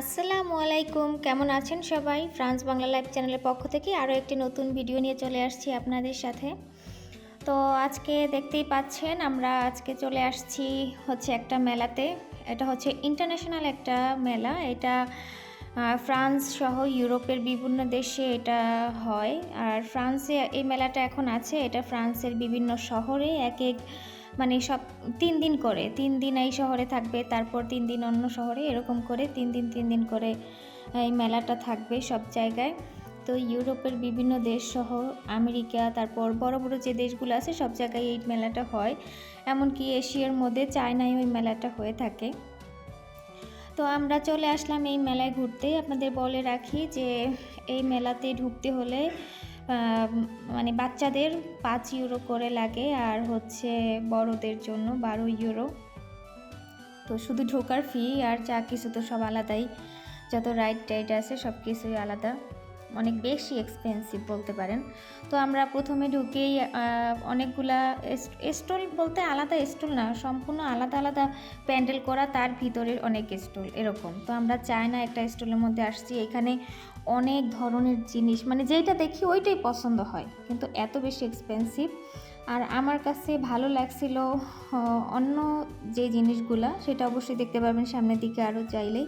আসসালামু আলাইকুম। কেমন আছেন সবাই? ফ্রান্স বাংলা লাইভ চ্যানেলের পক্ষ থেকে আরও একটি নতুন ভিডিও নিয়ে চলে আসছি আপনাদের সাথে। তো আজকে দেখতেই পাচ্ছেন, আমরা আজকে চলে আসছি হচ্ছে একটা মেলাতে। এটা হচ্ছে ইন্টারন্যাশনাল একটা মেলা। এটা ফ্রান্স সহ ইউরোপের বিভিন্ন দেশে এটা হয়। আর ফ্রান্সে এই মেলাটা এখন আছে। এটা ফ্রান্সের বিভিন্ন শহরে এক এক মানে সব তিন দিন করে, তিন দিন এই শহরে থাকবে, তারপর তিন দিন অন্য শহরে, এরকম করে তিন দিন তিন দিন করে এই মেলাটা থাকবে সব জায়গায়। তো ইউরোপের বিভিন্ন দেশ সহ আমেরিকা, তারপর বড় বড় যে দেশগুলো আছে, সব জায়গায় এই মেলাটা হয়। এমনকি এশিয়ার মধ্যে চায়নায় ওই মেলাটা হয়ে থাকে। তো আমরা চলে আসলাম এই মেলায় ঘুরতে। আপনাদের বলে রাখি যে এই মেলাতে ঢুকতে হলে মানে বাচ্চাদের পাঁচ ইউরো করে লাগে আর হচ্ছে বড়দের জন্য বারো ইউরো। তো শুধু ঢোকার ফি আর যা কিছু তো সব আলাদাই। যত রাইড টাইড আছে সব কিছুই আলাদা। অনেক বেশি এক্সপেন্সিভ বলতে পারেন। তো আমরা প্রথমে ঢুকেই অনেকগুলা স্টল বলতে আলাদা স্টল না, সম্পূর্ণ আলাদা আলাদা প্যান্ডেল করা, তার ভিতরে অনেক স্টল এরকম। তো আমরা চাই না একটা স্টলের মধ্যে আসছি। এখানে অনেক ধরনের জিনিস মানে যেটা দেখি ওইটাই পছন্দ হয়, কিন্তু এত বেশি এক্সপেন্সিভ আর আমার কাছে ভালো লাগছিল অন্য যে জিনিসগুলা, সেটা অবশ্যই দেখতে পারবেন সামনের দিকে আরও চাইলেই।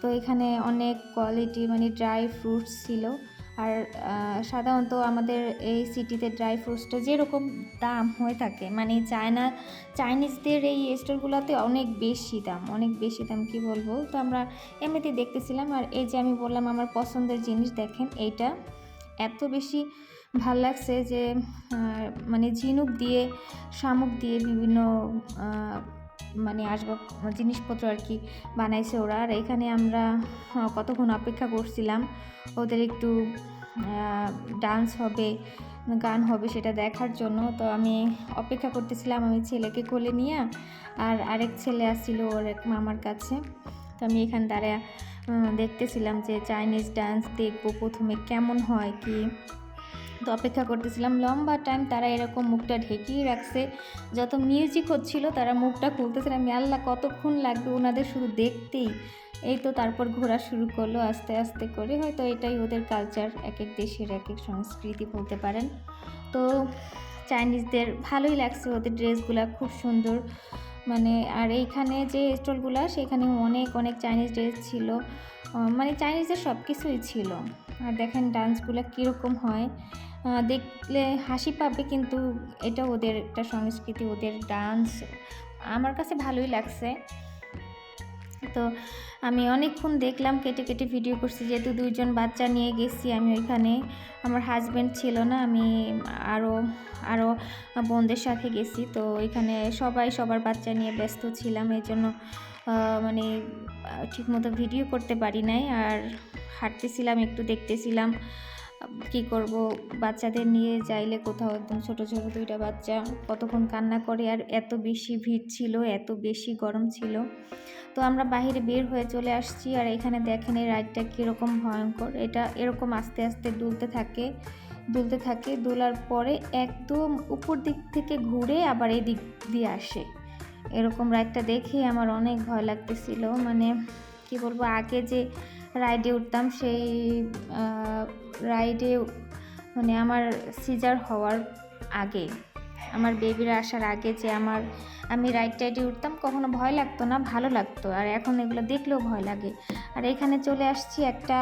তো এখানে অনেক কোয়ালিটি মানে ড্রাই ফ্রুটস ছিল। আর সাধারণত আমাদের এই সিটিতে ড্রাই ফ্রুটসটা যেরকম দাম হয়ে থাকে মানে চায়না, চাইনিজদের এই স্টোরগুলোতে অনেক বেশি দাম, অনেক বেশি দাম, কি বলব? তো আমরা এমনিতেই দেখতেছিলাম, আর এই যে আমি বললাম আমার পছন্দের জিনিস, দেখেন এইটা। এত বেশি ভালো লাগছে যে মানে ঝিনুক দিয়ে, শামুক দিয়ে বিভিন্ন মানে আসবাব, জিনিসপত্র আর কি বানাইছে ওরা। আর এখানে আমরা কতক্ষণ অপেক্ষা করছিলাম, ওদের একটু ডান্স হবে, গান হবে সেটা দেখার জন্য। তো আমি অপেক্ষা করতেছিলাম আমি ছেলেকে কোলে নিয়ে আর আরেক ছেলে আসছিল ওর এক মামার কাছে। তো আমি এখান দাঁড়া দেখতেছিলাম যে চাইনিজ ডান্স দেখব প্রথমে কেমন হয় কি। তো অপেক্ষা করতেছিলাম, লম্বা টাইম তারা এরকম মুখটা ঢেকেই রাখছে। যত মিউজিক হচ্ছিল, তারা মুখটা খুলতেছিল আমি, আল্লাহ, কতক্ষণ লাগবে ওনাদের শুধু দেখতেই? এই তো তারপর ঘোরা শুরু করল আস্তে আস্তে করে। হয়তো এটাই ওদের কালচার এক এক দেশের এক এক সংস্কৃতি বলতে পারেন। তো চাইনিজদের ভালোই লাগছে ওদের ড্রেসগুলো, খুব সুন্দর। মানে আর এইখানে যে স্টলগুলো, সেখানে অনেক অনেক চাইনিজ ড্রেস ছিল। মানে চাইনিজের সব কিছুই ছিল। আর দেখেন ডান্সগুলো কীরকম হয়। দেখলে হাসি পাবে কিন্তু এটা ওদের একটা সংস্কৃতি, ওদের ডান্স আমার কাছে ভালোই লাগছে। তো আমি অনেকক্ষণ দেখলাম, কেটে কেটে ভিডিও করছি, যেহেতু দুইজন বাচ্চা নিয়ে গেছি আমি ওইখানে। আমার হাজব্যান্ড ছিল না, আমি আরও আরও বোনদের সাথে গেছি। তো ওইখানে সবাই সবার বাচ্চা নিয়ে ব্যস্ত ছিলাম এই জন্য মানে ঠিকমতো ভিডিও করতে পারি নাই। আর হাঁটতেছিলাম, একটু দেখতেছিলাম। কি করব? বাচ্চাদের নিয়ে যাইলে কোথাও একদম ছোট ছোট দুইটা বাচ্চা কতক্ষণ কান্না করে? আর এত বেশি ভিড় ছিল, এত বেশি গরম ছিল। তো আমরা বাইরে বের হয়ে চলে আসছি। আর এখানে দেখেন এই রাইডটা কীরকম ভয়ঙ্কর। এটা এরকম আস্তে আস্তে দুলতে থাকে দুলতে থাকে। দোলার পরে একদম উপর দিক থেকে ঘুরে আবার এই দিক দিয়ে আসে। এরকম রাইডটা দেখে আমার অনেক ভয় লাগতেছিল। মানে কি বলব? আগে যে রাইডে উঠতাম, সেই রাইডে মানে আমার সিজার হওয়ার আগে, আমার বেবিরা আসার আগে যে আমার, আমি রাইড টাইডে উঠতাম, কখনো ভয় লাগতো না, ভালো লাগতো। আর এখন এগুলো দেখলেও ভয় লাগে। আর এখানে চলে আসছি একটা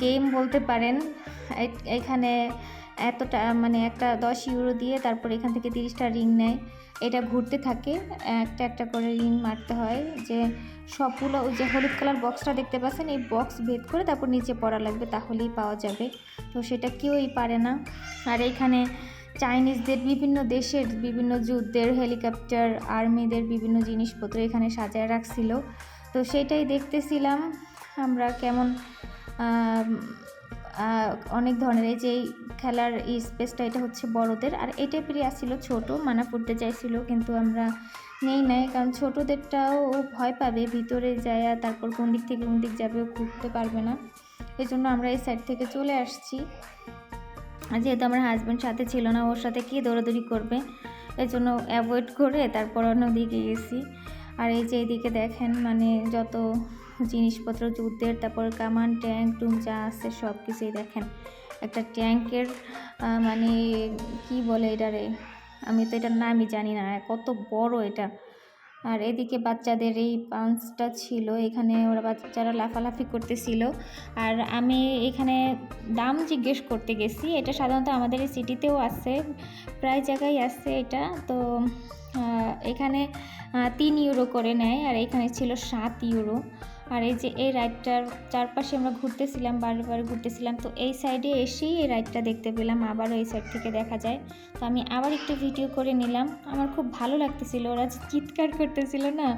গেম বলতে পারেন। এখানে এতটা মানে একটা দশ ইউরো দিয়ে তারপর এখান থেকে তিরিশটা রিং নেয়। এটা ঘুরতে থাকে, একটা একটা করে রিং মারতে হয় যে সবগুলো ওই যে হলুদ কালার বক্সটা দেখতে পাচ্ছেন, এই বক্স ভেদ করে তারপর নিচে পড়া লাগবে, তাহলেই পাওয়া যাবে। তো সেটা কেউই পারে না। আর এখানে চাইনিজদের বিভিন্ন দেশের বিভিন্ন যুদ্ধের, হেলিকপ্টার, আর্মিদের বিভিন্ন জিনিসপত্র এখানে সাজায় রাখছিল। তো সেটাই দেখতেছিলাম, আমরা কেমন অনেক ধরনের এই যে খেলার স্পেসটা এটা হচ্ছে বড়দের। আর এই টাইপেরই আসছিল ছোট, মানা পড়তে চাইছিল, কিন্তু আমরা নেই নাই, কারণ ছোটোদেরটাও ও ভয় পাবে, ভিতরে যায় তারপর কোন দিক থেকে কোন দিক যাবে, ও ঘুরতে পারবে না। এই জন্য আমরা এই সাইড থেকে চলে আসছি। যেহেতু আমার হাজব্যান্ড সাথে ছিল না, ওর সাথে কে দৌড়াদৌড়ি করবে এই জন্য অ্যাভয়েড করে তারপর অন্যদিকে গেছি। আর এই যে এইদিকে দেখেন মানে যত জিনিসপত্র যুদ্ধের, তারপর কামান, ট্যাঙ্ক টুম যা আছে সব কিছুই দেখেন। একটা ট্যাঙ্কের মানে কি বলে এটারে? আমি তো এটার নামই জানি না, কত বড় এটা। আর এদিকে বাচ্চাদের এই পাঞ্চটা ছিল, এখানে ওরা বাচ্চারা লাফালাফি করতেছিল। আর আমি এখানে দাম জিজ্ঞেস করতে গেছি, এটা সাধারণত আমাদের এই সিটিতেও আছে, প্রায় জায়গায় আছে এটা। তো এখানে তিন ইউরো করে নেয়, আর এখানে ছিল সাত ইউরো। আর এই যে এই রাইডটার চারপাশে আমরা ঘুরতেছিলাম, বারে বারে ঘুরতেছিলাম, তো এই সাইডে এসেই এই রাইডটা দেখতে পেলাম, আবারও এই সাইড থেকে দেখা যায়। তো আমি আবার একটু ভিডিও করে নিলাম, আমার খুব ভালো লাগতেছিল, ওরা যে চিৎকার করতেছিল না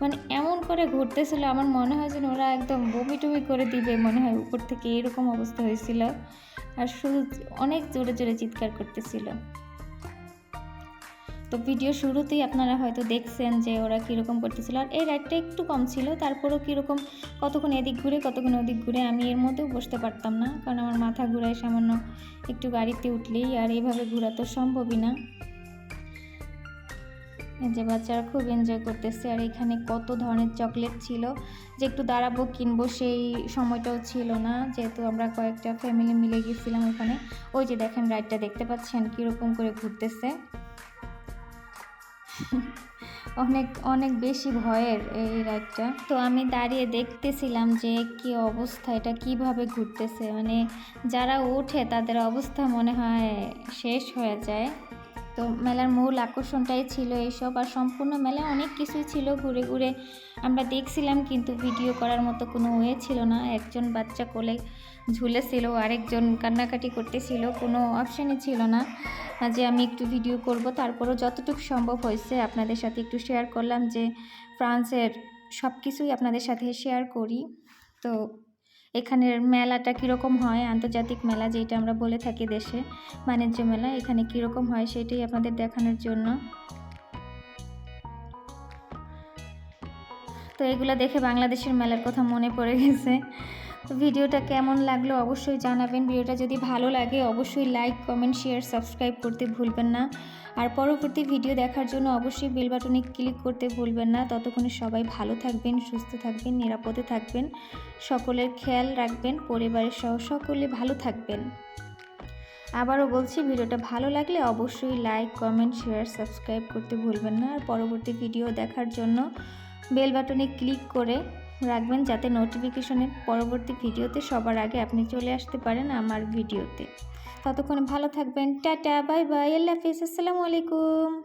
মানে এমন করে ঘুরতেছিল, আমার মনে হয় যেন ওরা একদম বমি টমি করে দিবে, মনে হয় উপর থেকে এরকম অবস্থা হয়েছিল। আর শুধু অনেক জোরে জোরে চিৎকার করতেছিল। তো ভিডিও শুরুতেই আপনারা হয়তো দেখছেন যে ওরা কীরকম করতেছিল আর এই রাইডটা একটু কম ছিল, তারপরেও কীরকম কতক্ষণ এদিক ঘুরে, কতক্ষণ ওদিক ঘুরে আমি এর মধ্যেও বসতে পারতাম না। কারণ আমার মাথা ঘুরায় সামান্য একটু গাড়িতে উঠলেই আর এইভাবে ঘোরা তো সম্ভবই না। যে বাচ্চারা খুব এনজয় করতেছে, আর এখানে কত ধরনের চকলেট ছিল যে একটু দাঁড়াবো, কিনবো সেই সময়টাও ছিল না। যেহেতু আমরা কয়েকটা ফ্যামিলি মিলে গেছিলাম ওখানে। ওই যে দেখেন রাইডটা দেখতে পাচ্ছেন, কীরকম করে ঘুরতেছে। অনেক অনেক বেশি ভয়ের এই রাইডটা তো আমি দাঁড়িয়ে দেখতেছিলাম যে কি অবস্থা, এটা কীভাবে ঘুরতেছে। মানে যারা ওঠে, তাদের অবস্থা মনে হয় শেষ হয়ে যায়। তো মেলার মূল আকর্ষণটাই ছিল এইসব। আর সম্পূর্ণ মেলায় অনেক কিছুই ছিল ঘুরে ঘুরে। আমরা দেখছিলাম কিন্তু ভিডিও করার মতো কোনো ওয়ে ছিল না। একজন বাচ্চা কোলে ঝুলেছিল, আরেকজন কান্নাকাটি করতেছিল, কোনো অপশানই ছিল না যে আমি একটু ভিডিও করব। তারপরও যতটুকু সম্ভব হয়েছে আপনাদের সাথে একটু শেয়ার করলাম যে ফ্রান্সের সব কিছুই আপনাদের সাথে শেয়ার করি। তো এখানের মেলাটা কীরকম হয়? আন্তর্জাতিক মেলা যেটা আমরা বলে থাকি দেশে, বাণিজ্য মেলা, এখানে কীরকম হয় সেটাই আপনাদের দেখানোর জন্য। তো এগুলো দেখে বাংলাদেশের মেলার কথা মনে পড়ে গেছে। ভিডিওটা কেমন লাগল অবশ্যই জানাবেন। ভিডিওটা যদি ভালো লাগে অবশ্যই লাইক কমেন্ট শেয়ার সাবস্ক্রাইব করতে ভুলবেন না। আর পরবর্তী ভিডিও দেখার জন্য অবশ্যই বেল বাটনে ক্লিক করতে ভুলবেন না। ততক্ষণে সবাই ভালো থাকবেন, সুস্থ থাকবেন, নিরাপদে থাকবেন। সকলের খেয়াল রাখবেন, পরিবারের সহ সকলে ভালো থাকবেন। আবারও বলছি, ভিডিওটা ভালো লাগলে অবশ্যই লাইক কমেন্ট শেয়ার সাবস্ক্রাইব করতে ভুলবেন না। আর পরবর্তী ভিডিও দেখার জন্য বেল বাটনে ক্লিক করে রাখবেন যাতে নোটিফিকেশনের পরবর্তী ভিডিওতে সবার আগে আপনি চলে আসতে পারেন আমার ভিডিওতে। ততক্ষণে ভালো থাকবেন। টাটা বাই বাই আল্লাহ হাফিজ। আসসালামু আলাইকুম।